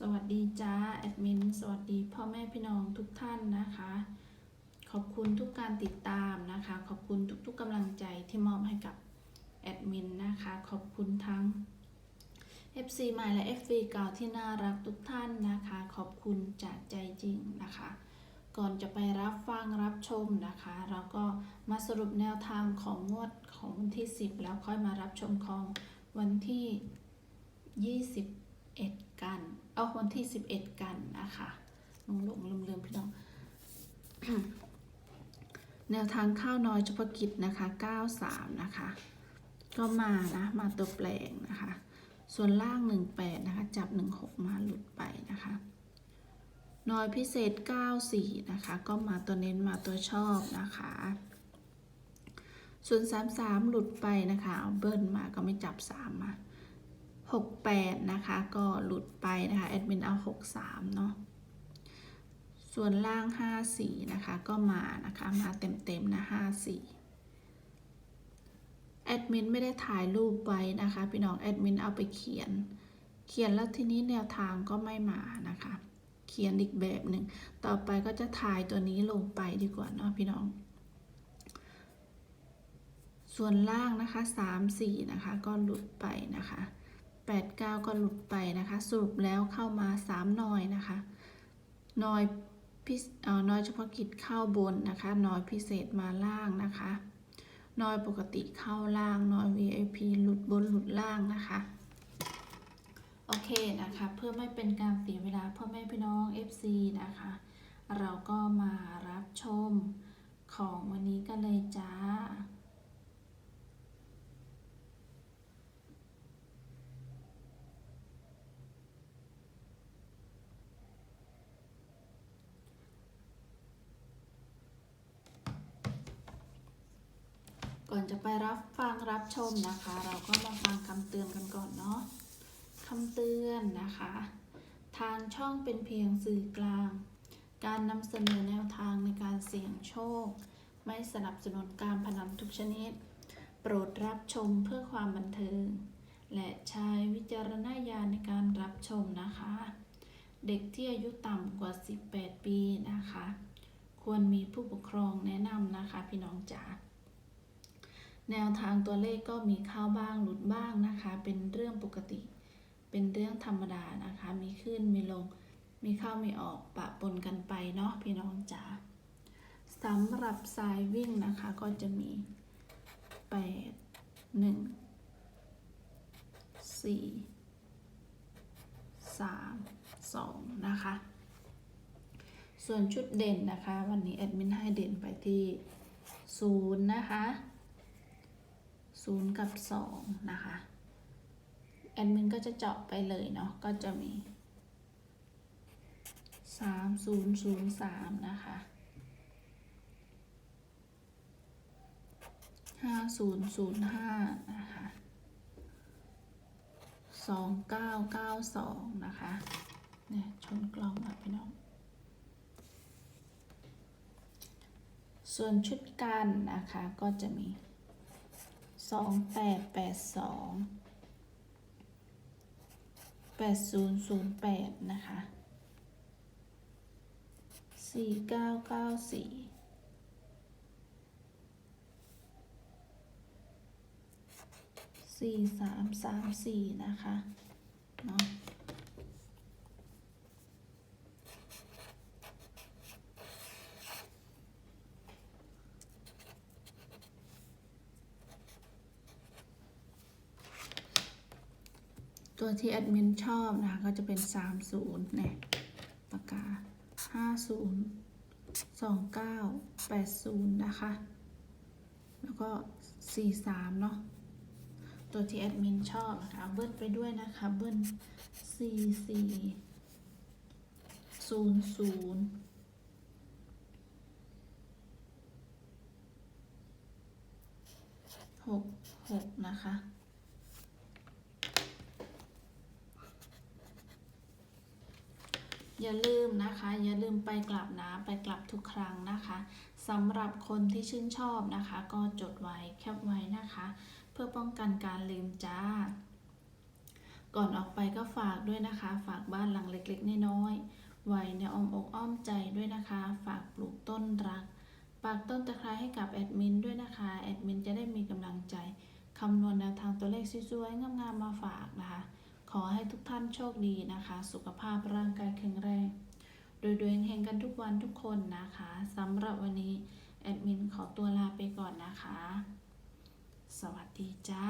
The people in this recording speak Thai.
สวัสดีจ้าแอดมินสวัสดีพ่อแม่พี่น้องทุกท่านนะคะ ขอบคุณทุกการติดตามนะคะ ขอบคุณทุกๆกำลังใจที่มอบให้กับแอดมินนะคะ ขอบคุณทั้ง FC ใหม่และ FV เก่าที่น่ารักทุกท่านนะคะ ขอบคุณจากใจจริงนะคะ ก่อนจะไปรับฟังรับชมนะคะ เราก็มาสรุปแนวทางของงวดของวันที่ 10 แล้วค่อยมารับชมของวันที่21กันเอาวันที่ 11 กันนะคะลงหลงลืมลืมๆพี่น้อง แนวทางข้าวน้อยเฉพาะกิจนะคะ 93 นะคะ ก็มานะ มาตัวแปลงนะคะ ส่วนล่าง 18 นะคะ จับ 16 มาหลุดไปนะคะ น้อยพิเศษ 94 นะคะ ก็มาตัวเน้นมาตัวชอบนะคะส่วน 33 หลุดไปนะคะ เอาเบิ้ลมาก็ไม่จับ 3 มา 68 นะคะ ก็หลุดไปนะคะแอดมินเอา 63 เนาะส่วนล่าง 54 นะคะ ก็มานะคะ มาเต็มๆนะ 54 แอดมินไม่ได้ถ่ายรูปไว้นะคะ พี่น้องแอดมินเอาไปเขียน เขียนแล้วทีนี้แนวทางก็ไม่มานะคะ เขียนอีกแบบหนึ่ง ต่อไปก็จะถ่ายตัวนี้ลงไปดีกว่าเนาะพี่น้อง ส่วนล่างนะคะ 3 4 นะคะ ก็หลุดไปนะคะ 8 9 ก็หลุดไปนะคะ สรุปแล้วเข้ามา 3 นอยนะคะนอยพิเอ่อนอยเฉพาะกิจเข้าบนนะคะนอยพิเศษมาล่างนะคะนอยปกติเข้าล่างนอย VIP หลุดบนหลุดล่างนะคะโอเคนะคะ เพื่อไม่เป็นการเสียเวลาพ่อแม่พี่น้อง FC นะคะ เราก็มารับชมของวันนี้กันเลยจ้า ก่อนจะไปรับฟังรับชมนะคะ เราก็มาฟังคำเตือนกันก่อนเนาะคำเตือนนะคะ ทางช่องเป็นเพียงสื่อกลาง การนำเสนอแนวทางในการเสี่ยงโชค ไม่สนับสนุนการพนันทุกชนิด โปรดรับชมเพื่อความบันเทิง และใช้วิจารณญาณในการรับชมนะคะ เด็กที่อายุต่ำกว่า 18 ปีนะคะ ควรมีผู้ปกครองแนะนำนะคะพี่น้องจ๋า แนวทางตัวเลขก็มีเข้าบ้างหลุดบ้างนะคะ เป็นเรื่องปกติ เป็นเรื่องธรรมดานะคะ มีขึ้นมีลง มีเข้ามีออกปะปนกันไปเนาะพี่น้องจ๋าสำหรับสายวิ่งนะคะก็จะมี 8 1 4 3 2 นะคะ ส่วนชุดเด่นนะคะ วันนี้แอดมินให้เด่นไปที่ 0 นะคะ ศูนย์กับสองนะคะ แอดมินก็จะเจาะไปเลยเนาะ ก็จะมีสามศูนย์ศูนย์สามนะคะห้าศูนย์ศูนย์ห้านะคะสองเก้าเก้าสองนะคะเนี่ยชนกล้องอะพี่น้อง ส่วนชุดกันนะคะก็จะมี องแปดแปดสองแปดศูนย์ศูนย์แปดนะคะสี่เก้าเก้าสี่สี่สามสามสี่นะคะเนาะ ตัวที่แอดมินชอบนะคะก็จะเป็นสามศูนย์เนี่ยปากกาห้าศูนย์สองเก้าแปดศูนย์นะคะ แล้วก็สี่สามเนาะตัวที่แอดมินชอบนะคะเบิ้ลไปด้วยนะคะเบิ้ลสี่สี่ศูนย์ศูนย์หกหกนะคะ อย่าลืมนะคะ อย่าลืมไปกลับนะไปกลับทุกครั้งนะคะสำหรับคนที่ชื่นชอบนะคะ ก็จดไว้แคปไว้นะคะ เพื่อป้องกันการลืมจ้า ก่อนออกไปก็ฝากด้วยนะคะ ฝากบ้านหลังเล็กๆน้อยๆไว้ในอ้อมอกอ้อมใจด้วยนะคะ ฝากปลูกต้นรักฝากต้นตะไคร้ให้กับแอดมินด้วยนะคะแอดมินจะได้มีกำลังใจคำนวณแนวทางตัวเลขสวยๆงามๆมาฝากนะคะ ขอให้ทุกท่านโชคดีนะคะ สุขภาพร่างกายแข็งแรงโดยดวงเฮงกันทุกวันทุกคนนะคะสำหรับวันนี้ แอดมินขอตัวลาไปก่อนนะคะ สวัสดีจ้า